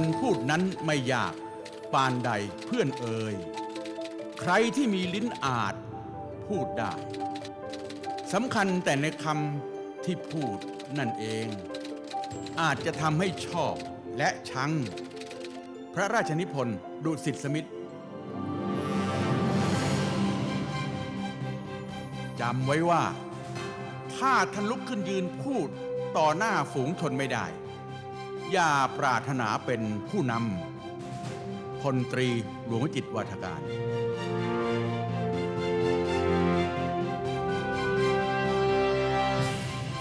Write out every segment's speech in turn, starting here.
นพูดนั้นไม่ยาก ปานใดเพื่อนเอ่ย ใครที่มีลิ้นอาจพูดได้สำคัญแต่ในคำที่พูดนั่นเอง อาจจะทำให้ชอบและชัง พระราชนิพนธ์ดุสิตสมิทธจำไว้ว่า ถ้าท่านลุกขึ้นยืนพูดต่อหน้าฝูงชนไม่ได้ อย่าปรารถนาเป็นผู้นำพลตรีหลวงจิตวัฒการ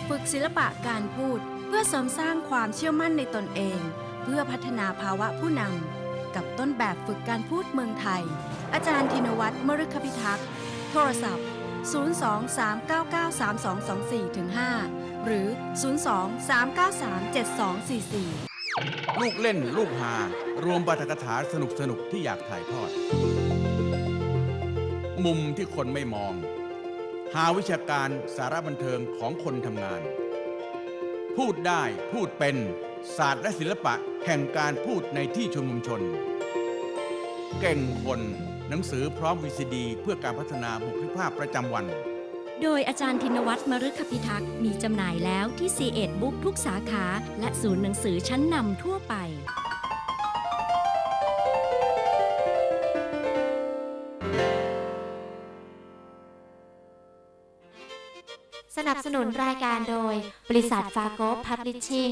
ฝึกศิลปะการพูดเพื่อเสริมสร้างความเชื่อมั่นในตนเอง เพื่อพัฒนาภาวะผู้นำกับต้นแบบฝึกการพูดเมืองไทย อาจารย์ธินวัฒน์มฤคพิทักษ์ โทรศัพท์ 023993224-5 หรือ 023937244 ลูกเล่นลูกหา รวมปาฐกถาสนุกสนุกที่อยากถ่ายทอด มุมที่คนไม่มอง หาวิชาการสาระบันเทิงของคนทำงาน พูดได้พูดเป็นศาสตร์และศิลปะแห่งการพูดในที่ชุมนุมชน เก่งคนหนังสือพร้อมวิซีดี เพื่อการพัฒนาบุคลิกภาพประจำวัน โดยอาจารย์ธินวัฒน์มฤคพิทักษ์มีจำหน่ายแล้วที่ c ีเอ็ดบุ๊กทุกสาขา และศูนย์หนังสือชั้นนำทั่วไป สนับสนุนรายการโดย บริษัทฟาโกพับลิชชิ่ง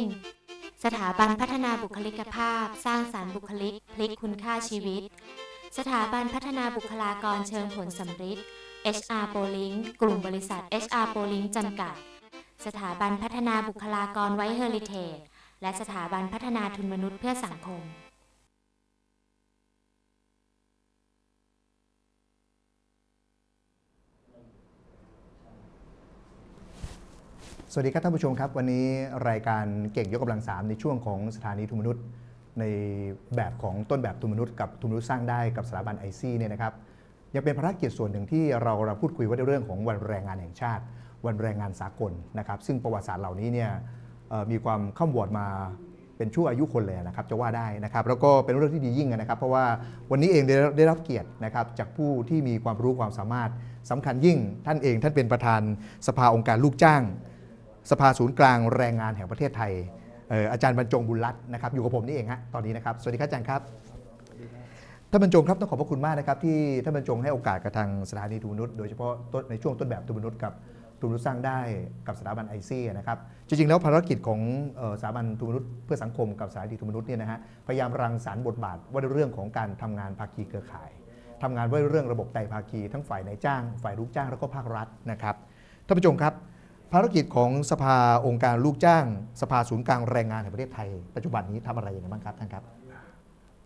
สถาบันพัฒนาบุคลิกภาพ สร้างสารรค์บุคลิก พลิกคุณค่าชีวิต สถาบันพัฒนาบุคลากรเชิงผลสำฤทธิ์ HR p o l i n k กลุ่มบริษัท HR p o l i n k จำกัด สถาบันพัฒนาบุคลากรไว้เฮอริเทจและสถาบันพัฒนาทุนมนุษย์เพื่อสังคมสวัสดีครับท่านผู้ชมครับ วันนี้รายการเก่งยกกำลังสามในช่วงของสถานีทุนมนุษย์ ในแบบของต้นแบบทุนมนุษย์กับทุนมนุษย์สร้างได้กับสถาบันไอซีเนี่ยนะครับยังเป็นภารกิจส่วนหนึ่งที่เราเราพูดคุยว่าในเรื่องของวันแรงงานแห่งชาติ วันแรงงานสากลนะครับซึ่งประวัติศาสตร์เหล่านี้เนี่ยมีความข้ามวอดมาเป็นชั่วอายุคนเลยนะครับจะว่าได้นะครับแล้วก็เป็นเรื่องที่ดียิ่งนะครับ เพราะว่าวันนี้เองได้ได้รับเกียรตินะครับจากผู้ที่มีความรู้ความสามารถสำคัญยิ่ง ท่านเองท่านเป็นประธานสภาองค์การลูกจ้าง สภาศูนย์กลางแรงงานแห่งประเทศไทย อาจารย์บรรจงบุญรัตน์นะครับอยู่กับผมนี่เองฮะตอนนี้นะครับสวัสดีครับอาจารย์ครับท่านบรรจงครับต้องขอบพระคุณมากนะครับที่ท่านบรรจงให้โอกาสกับทางสถานีทูมนุษย์โดยเฉพาะในช่วงต้นแบบทูมนุษย์กับทูมนุษย์สร้างได้กับสถาบันไอซีนะครับจริงๆแล้วภารกิจของสถาบันทูมนุษย์เพื่อสังคมกับสถานีทูมนุษย์เนี่ยนะฮะพยายามรังสรรค์บทบาทว่าเรื่องของการทำงานภาคีเครือข่ายทำงานว่าด้เรื่องระบบไตภาคี ทั้งฝ่ายนายจ้าง ฝ่ายลูกจ้างแล้วก็ภาครัฐนะครับท่านผู้ชมครับ ภารกิจของสภาองค์การลูกจ้าง สภาศูนย์กลางแรงงานแห่งประเทศไทย ปัจจุบันนี้ทำอะไรอย่างไรบ้างครับท่านครับ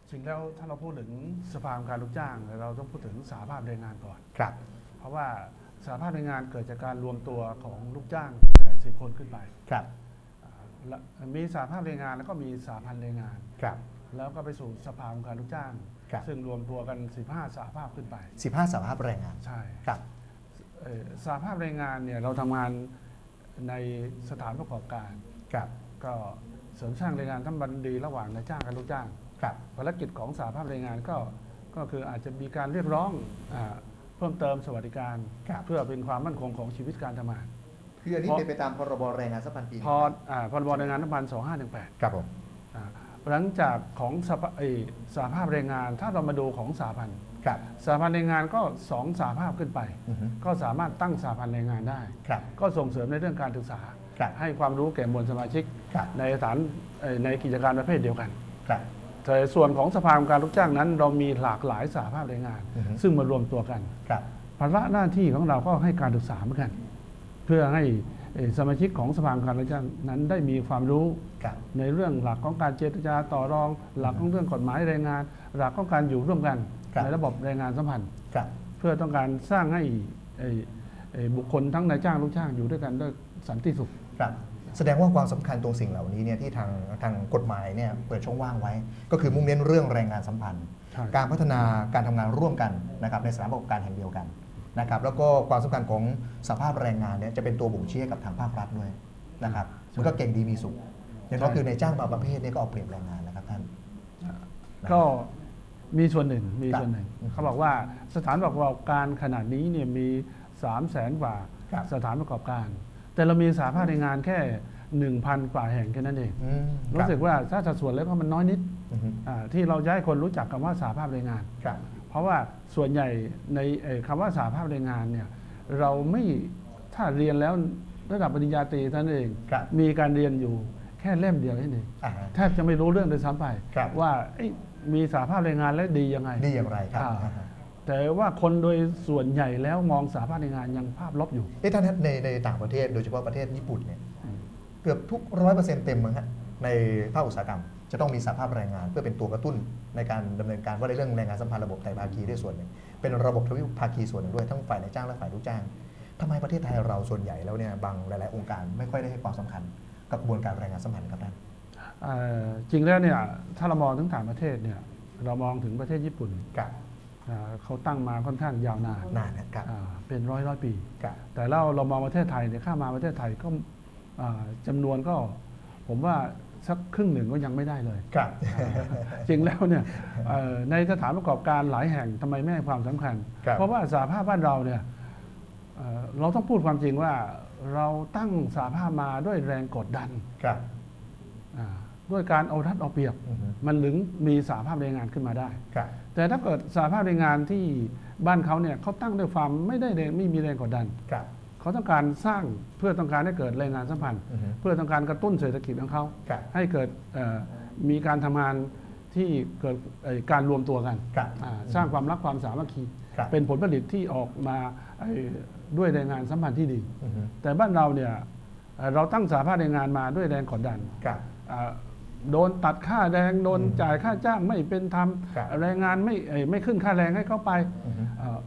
จริงแล้วถ้าเราพูดถึงสภาองค์การลูกจ้าง เราต้องพูดถึงสาภาพแรงงานก่อนครับ เพราะว่าสาภาพแรงงานเกิดจากการรวมตัวของลูกจ้างแต่สิบคนขึ้นไปครับอ่าและมีสาภาพแรงงานแล้วก็มีสาพันธ์แรงงานครับ แล้วก็ไปสู่สภาองค์การลูกจ้างครับซึ่งรวมตัวกัน 15 สาภาพขึ้นไป 15 สาภาพแรงงานใช่ครับเอ่อสาภาพแรงงานเนี่ยเราทำงาน ในสถานประกอบการครับก็เสริมสร้างแรงงานทั้งบันดีระหว่างนายจ้างกับลูกจ้างครับภารกิจของสาภาพแรงงานก็ก็คืออาจจะมีการเรียกร้องอาเพิ่มเติมสวัสดิการครับเพื่อเป็นความมั่นคงของชีวิตการทำงานคืออันนี้เพราะเป็นไปตามพรบแรงงานสัมพันธ์ปีพออ่าพรบแรงงานน้ำมัน2518ครับผมอ่าหลังจากของสภาเอ่ยสาภาพแรงงานถ้าเรามาดูของสาพันธ์ ครับ สาพันธ์แรงงานก็สองสาภาพขึ้นไป อือฮึก็สามารถตั้งสาพันธ์แรงงานได้ ครับ ก็ส่งเสริมในเรื่องการศึกษา ครับ ให้ความรู้แก่มวลสมาชิก ครับ ในสถานเอ่ยในกิจการประเภทเดียวกัน ครับ แต่ส่วนของสภาองค์การลูกจ้างนั้น เรามีหลากหลายสาภาพแรงงาน อือฮึ ซึ่งมารวมตัวกัน ครับ ภาระหน้าที่ของเราก็ให้การศึกษาเหมือนกัน เพื่อให้เอ่อสมาชิกของสภาองค์การลูกจ้างนั้นได้มีความรู้ ครับ ในเรื่องหลักของการเจรจาต่อรอง หลักของเรื่องกฎหมายแรงงาน หลักของการอยู่ร่วมกันครับ ในระบบแรงงานสัมพันธ์ครับเพื่อต้องการสร้างให้เอ่อเอ่อบุคคลทั้งนายจ้างลูกจ้างอยู่ด้วยกันด้วยสันติสุขครับแสดงว่าความสำคัญตรงสิ่งเหล่านี้เนี่ยที่ทางทางกฎหมายเนี่ยเปิดช่องว่างไว้ ก็คือมุ่งเน้นเรื่องแรงงานสัมพันธ์ใช่การพัฒนาการทำงานร่วมกันนะครับในสถานประกอบการแห่งเดียวกันนะครับแล้วก็ความสำคัญของสภาพแรงงานเนี่ยจะเป็นตัวบ่งชี้ให้กับทางภาครัฐด้วยนะครับมันก็เก่งดีมีสุขอย่างน้อยคือในจ้างบางประเภทเนี่ยก็เอาเปรียบแรงงานนะครับท่านนะก็ มีส่วนหนึ่งมีครับส่วนหนึ่งอืมเขาบอกว่าสถานประกอบการขนาดนี้เนี่ยมี3 0 0แสนกว่าครับสถานประกอบการ แต่เรามีสาภาพแรงงานแค่ 1,000 กว่าแห่งแค่นั้นเองอืมรู้สึกว่าถ้าสัดส่วนแล้วก็มันน้อยนิดอืมอ่าที่เราจะให้คนรู้จักคำว่าสาภาพแรงงานครับเพราะว่าส่วนใหญ่ในเอ่อคำว่าสาภาพแรงงานเนี่ยเราไม่ถ้าเรียนแล้วระดับปริญญาตรีเท่านั้นเองครับมีการเรียนอยู่ แค่เล่มเดียวนั่นเองอ่าฮะแทบจะไม่รู้เรื่องเลยซ้ำไปครับว่าเอ๊ะมีสาภาพแรงงานแล้วดียังไง ดีอย่างไรครับอ่าอ่าฮะแต่ว่าคนโดยส่วนใหญ่แล้วมองสาภาพแรงงานยังภาพลบอยู่เอ๊ะท่านฮะในในต่างประเทศโดยเฉพาะประเทศญี่ปุ่นเนี่ยเกือบทุกร้อยเปอร์เซ็นต์เต็มมั้งฮะในภาคอุตสาหกรรม จะต้องมีสภาพแรงงาน เพื่อเป็นตัวกระตุ้นในการดำเนินการว่าในเรื่องแรงงานสัมพันธ์ระบบไตรภาคีด้วยส่วนหนึ่งเป็นระบบทวิภาคีส่วนหนึ่งด้วยทั้งฝ่ายนายจ้างและฝ่ายลูกจ้างทำไมประเทศไทยเราส่วนใหญ่แล้วเนี่ยบางหลาย ๆ องค์การไม่ค่อยได้ให้ความสำคัญ กับกระบวนการแรงงานสัมพันธ์ครับท่านเอ่อจริงแล้วเนี่ยถ้าเรามองถึงต่างประเทศเนี่ยเรามองถึงประเทศญี่ปุ่นกับอ่าเขาตั้งมาค่อนข้างยาวนานนานนะครับอ่าเป็นร้อยร้อยปีกับแต่เราเรามองประเทศไทยเนี่ยข้ามาประเทศไทยก็อ่าจำนวนก็ผมว่าสักครึ่งหนึ่งก็ยังไม่ได้เลยกับจริงแล้วเนี่ยเอ่อในสถานประกอบการหลายแห่งทำไมไม่ให้ความสำคัญครับเพราะว่าสาภาพบ้านเราเนี่ยเอ่อเราต้องพูดความจริงว่า เราตั้งสาภาพมาด้วยแรงกดดันกับอ่าด้วยการเอารัดเอาเปรียบ อือฮึมันถึงมีสาภาพแรงงานขึ้นมาได้กับแต่ถ้าเกิดสาภาพแรงงานที่บ้านเขาเนี่ยเขาตั้งด้วยความไม่ได้แรงไม่มีแรงกดดันกับ เขาต้องการสร้างเพื่อต้องการให้เกิดแรงงานสัมพันธ์ อือฮึ เพื่อต้องการกระตุ้นเศรษฐกิจของเขากับ ให้เกิดเอ่อมีการทำงานที่เกิดเอ่อการรวมตัวกันกับอ่าสร้างความรักความสามัคคี ครับ เป็นผลผลิตที่ออกมาเอ่อ ด้วยแรงงานสัมพันธ์ที่ดีอือฮึแต่บ้านเราเนี่ยเอ่อเราตั้งสาภาพแรงงานมาด้วยแรงกดดันกับอ่าโดนตัดค่าแรงโดนอืมจ่ายค่าจ้างไม่เป็นธรรมครับแรงงานไม่เอ่อไม่ขึ้นค่าแรงให้เขาไปอือฮึเอ่อ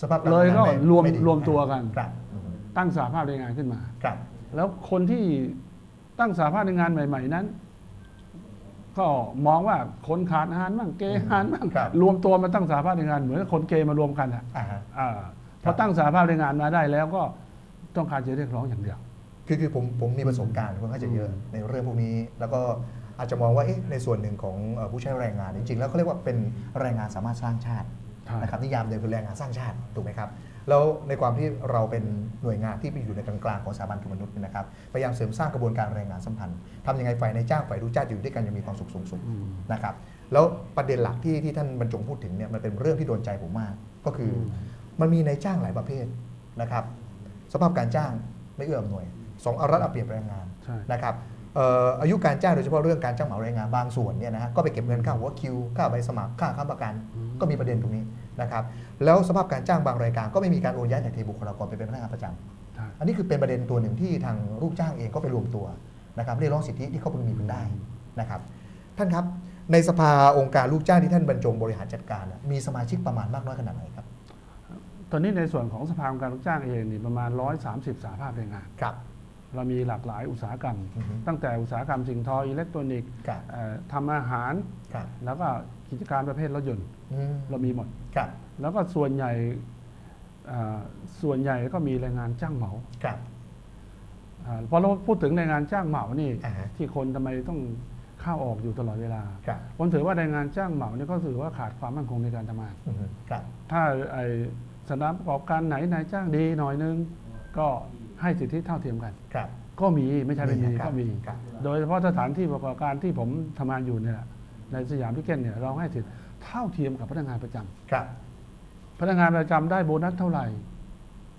สภาพเลยก็แงงานไรวมไดีรวมตัวกันครับอือฮึตั้งสาภาพแรงงานขึ้นมาครับแล้วคนที่ตั้งสาภาพแรงงานใหม่ ๆ นั้น ก็มองว่าคนขาดอาหารบ้างเกย์อาหารบ้างครับรวมตัวมาตั้งสาภาพแรงงานเหมือนกับคนเกย์มารวมกันอะอ่าฮะอ่า พครัอบตั้งสาภาพแรงงานมาได้แล้วก็ต้องการจะเรียกร้องอย่างเดียว คือคือผมผมมีประสบการณ์ค่อนข้างจะเยอะในเรื่องพวกนี้ แล้วก็อาจจะมองว่าเอ๊ะในส่วนหนึ่งของเอ่อผู้ใช้แรงงานจริงๆแล้วเขาเรียกว่าเป็นแรงงานสามารถสร้างชาติใช่นะครับนิยามเดิมคือแรงงานสร้างชาติถูกไหมครับแล้วในความที่เราเป็นหน่วยงานที่ไปอยู่ในกลางๆของสถาบันทุนมนุษย์เนี่ยนะครับพยายามเสริมสร้างกระบวนการแรงงานสัมพันธ์ทำยังไงฝ่ายในจ้างฝ่ายลูกจ้างอยู่ด้วยกันอยังมีความสุขสูงสุดอืมนะครับแล้วประเด็นหลักที่ที่ท่านบรรจงพูดถึงเนี่ยมันเป็นเรื่องที่โดนใจผมมาก ก็คือ อมมันมีในจ้างหลายประเภทนะครับ สภาพการจ้างไม่เอื้ออำนวยสองเอารัดเอาเปรียบแรงงานใช่ นะครับเอ่ออายุการจ้างโดยเฉพาะเรื่องการจ้างเหมาแรงงานบางส่วนเนี่ยนะฮะก็ไปเก็บเงินค่าหัวคิวค่าใบสมัครค่าค้ำประกันก็มีประเด็นตรงนี้นะครับแล้วสภาพการจ้างบางรายการก็ไม่มีการโอนย้ายจากเทบุคลากรไปเป็นพนักงานประจำ ใช่ อันนี้คือเป็นประเด็นตัวหนึ่งที่ทางลูกจ้างเองก็ไปรวมตัวนะครับเรียกร้องสิทธิที่เขาพึงมีพึงได้นะครับ ท่านครับในสภาองค์การลูกจ้างที่ท่านบรรจงบริหารจัดการน่ะมีสมาชิกประมาณมากน้อยขนาดไหนครับ ตอนนี้ในส่วนของสภาองค์การลูกจ้างเองนี่ประมาณ 130 สาภาพแรงงาน ครับ เรามีหลากหลายอุตสาหกรรม อือฮึตั้งแต่อุตสาหกรรมสิ่งทออิเล็กทรอนิกส์ครับ เอ่อทำอาหาร ครับแล้วก็กิจการประเภทรถยนต์อืมเรามีหมด ครับแล้วก็ส่วนใหญ่อ่าส่วนใหญ่ก็มีแรงงานจ้างเหมาครับ อ่าพอเราพูดถึงแรงงานจ้างเหมานี่อ่าฮะ ที่คนทำไมต้องเข้าออกอยู่ตลอดเวลา ครับผมถือว่าแรงงานจ้างเหมาเนี่ยก็ถือว่าขาดความมั่นคงในการทำงาน อือฮึครับ ถ้าไอ สถานประกอบการไหนนายจ้างดีหน่อยนึง ก็ให้สิทธิเท่าเทียมกัน ครับ ก็มีไม่ใช่ไม่มีครับก็มี ครับ โดยเฉพาะสถานที่ประกอบการที่ผมทำงานอยู่เนี่ยในสยามพิเกนเนี่ยเราให้สิทธิเท่าเทียมกับพนักงานประจำครับ พนักงานประจำได้โบนัสเท่าไหร่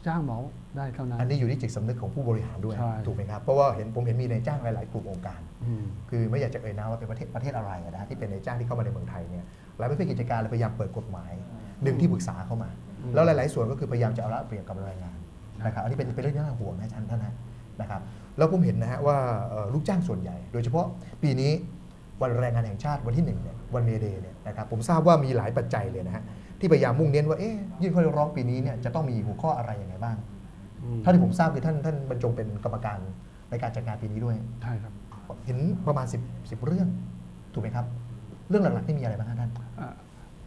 จ้างเหมาได้เท่านั้น อันนี้อยู่ที่จิตสำนึกของผู้บริหารด้วย ใช่ ถูกไหมครับ เพราะว่าเห็นผมเห็นมีในจ้างหลาย ๆ กลุ่มองค์การ อืม คือไม่อยากจะเอ่ยนามว่าเป็นประเทศประเทศอะไรนะฮะที่เป็นในจ้างที่เข้ามาในเมืองไทยเนี่ยหลายประเภทกิจการเลยพยายามเปิดกฎหมาย ดึงที่ปรึกษาเข้ามาอืม แล้วหลาย ๆ ส่วนก็คือพยายามจะเอาละเปรียบกับแรงงานนะครับอันนี้เป็นเป็นเรื่องที่น่าห่วงนะท่านท่านนะนะครับแล้วผมเห็นนะฮะว่าเอ่อลูกจ้างส่วนใหญ่ โดยเฉพาะปีนี้วันแรงงานแห่งชาติวันที่หนึ่งเนี่ยวันเมเดย์เนี่ยนะครับผมทราบว่ามีหลายปัจจัยเลยนะฮะที่พยายามมุ่งเน้นว่าเอ๊ะยื่นข้อเรียกร้องปีนี้เนี่ยจะต้องมีหัวข้ออะไรยังไงบ้างอืมเท่าที่ผมทราบคือท่านท่านบรรจงเป็นกรรมการในการจัดงานปีนี้ด้วยใช่ครับเห็นประมาณ 10 10 เรื่องถูกไหมครับ เรื่องหลักๆที่มีอะไรบ้างครับท่านอ่า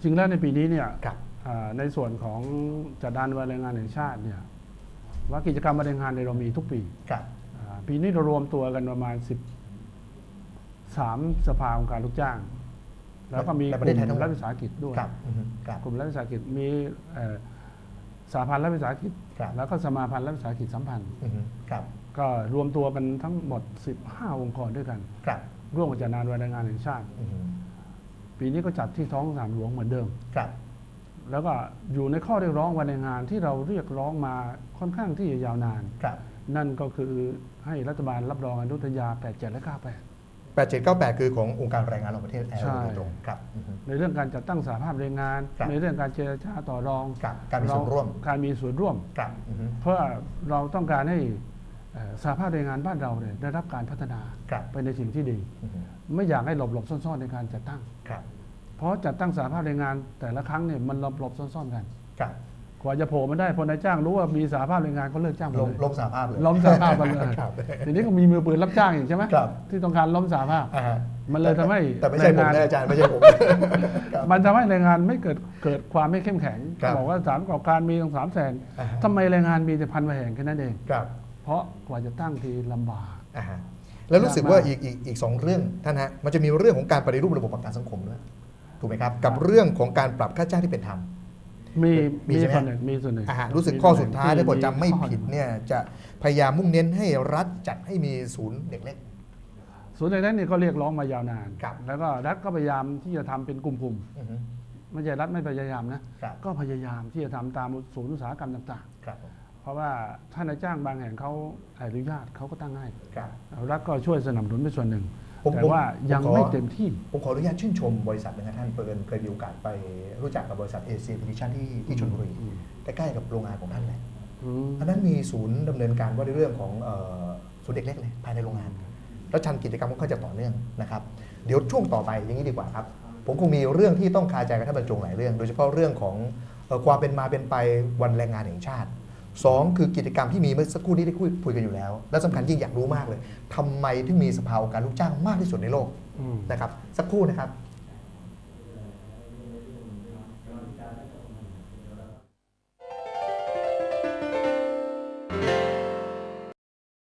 จริงแล้วในปีนี้เนี่ยครับอ่า ในส่วนของจัดดานวันแรงงานแห่งชาติเนี่ยว่ากิจกรรมวันแรงงานในยเรามีทุกปีครับอ่าปีนี้เรารวมตัวกันประมาณ 13 สภาองค์การลูกจ้าง แล้วก็มีในกประเทศลุ่ไทยทั้งมหมดรัฐวิสาหกิจด้วยครับอือฮึครับกลุ่มรัฐวิสาหกิจมีเอ่อสหพันธ์รัฐวิสาหกิจครับแล้วก็สมาพันธ์รัฐวิสาหกิจสัมพันธ์อือฮึครับก็รวมตัวกันทั้งหมด 15 องค์กรด้วยกันครับร่วมกับจัดงานวันแรงงานแห่งชาติอือฮึปีนี้ก็จัดที่ท้องสนามหลวงเหมือนเดิมครับ แล้วก็อยู่ในข้อเรียกร้องวันแรงงานที่เราเรียกร้องมาค่อนข้างที่จะยาวนาน ครับนั่นก็คือให้รัฐบาลรับรองอนุทยา 87 และ 98 8798 คือขององค์การแรงงานระหว่างประเทศแอใช่ลโดยตรงครับอือฮึ ในเรื่องการจัดตั้งสหภาพแรงงาน ครับในเรื่องการเจรจาต่อรองครับการมีส่วนร่วม การมีส่วนร่วม ครับอือฮึเพื่อเราต้องการให้เอ่อสหภาพแรงงานบ้านเราเนี่ยได้รับการพัฒนาครับไปในสิ่งที่ดี อือฮึไม่อยากให้หลบหลบซ่อนๆในการจัดตั้ง ครับ เพราะจัดตั้งสหภาพแรงงานแต่ละครั้งเนี่ยมันหลบหลบซ่อนๆกันครับกว่าจะโผล่มาได้พอนายจ้างรู้ว่ามีสหภาพแรงงานเขาเลิกจ้างหมดล้มเลยล้มสาภาพเลย ล้มสหภาพกันเลยครับทีนี้ก็มีมือปืนรับจ้างอีกใช่ไหมครับ ที่ต้องการล้มสหภาพ อ่าฮะมันเลยทำให้แต่ไม่ใช่ผมแรงงานนะอาจารย์ไม่ใช่ผม ครับ มันทำให้แรงงานไม่เกิดเกิดความไม่เข้มแข็งครับบอกว่าสถารประกอบการมีตั้งสามแสนอ่าฮะ ทำไมแรงงานมีแต่พันกว่าแห่งแค่นั้นเอง ครับเพราะกว่าจะตั้งทีลำบาก อ่าฮะแล้วรู้สึกว่ายากมากอีกอีกอีกสองเรื่องท่านฮะมันจะมีเรื่องของการปฏิรูประบบประกันสังคมด้วย ถูกไหมครับ กับเรื่องของการปรับค่าจ้างที่เป็นธรรม มีมีมีใช่ไหมส่วนหนึ่งมีส่วนหนึ่งอ่าฮะรู้สึกมีข้อวนหสุนึ่ดงท้ายที่ถ้าผมจำไม่ข้อผิดเนี่ยจะพยายามมุ่งเน้นให้รัฐจัดให้มีศูนย์เด็กเล็กศูนย์ในนั้นนี่ก็เรียกร้องมายาวนานครับแล้วก็รัฐก็พยายามที่จะทำเป็นกลุ่มอือฮึๆไม่ใช่รัฐไม่พยายามนะครับก็พยายามที่จะทำตามศูนย์อุตสาหกรรมต่างครับผมๆเพราะว่าถ้านายจ้างบางแห่งเขาอนุญาตเขาก็ตั้งให้ครับรัฐก็ช่วยสนับสนุนเป็นส่วนหนึ่ง ผมแต่ผมว่ายังผมขอไม่เต็มที่ ผมขออนุญาตชื่นชมบริษัทนะครับท่านเปิลเคยมีโอกาสไปรู้จักกับบริษัทเอเชียพิทิชันที่ที่ชลบุรีอืมใกล้ๆกับโรงงานของท่านเลยอืมอันนั้นมีศูนย์ดำเนินการว่าในเรื่องของเอ่อศูนย์เด็กเล็กเลยภายในโรงงาน แล้วชันกิจกรรมก็จะต่อเนื่องนะครับ เดี๋ยวช่วงต่อไปอย่างนี้ดีกว่าครับ ผมคงมีเรื่องที่ต้องคาใจกับท่านบรรจงหลายเรื่อง โดยเฉพาะเรื่องของเอ่อความเป็นมาเป็นไปวันแรงงานแห่งชาติ สองคือกิจกรรมที่มีเมื่อสักครู่นี้ได้คุยคุยกันอยู่แล้ว และสำคัญยิ่งอยากรู้มากเลยทำไมถึงมีสภาวะการลูกจ้างมากที่สุดในโลกนะครับสักครู่นะครับ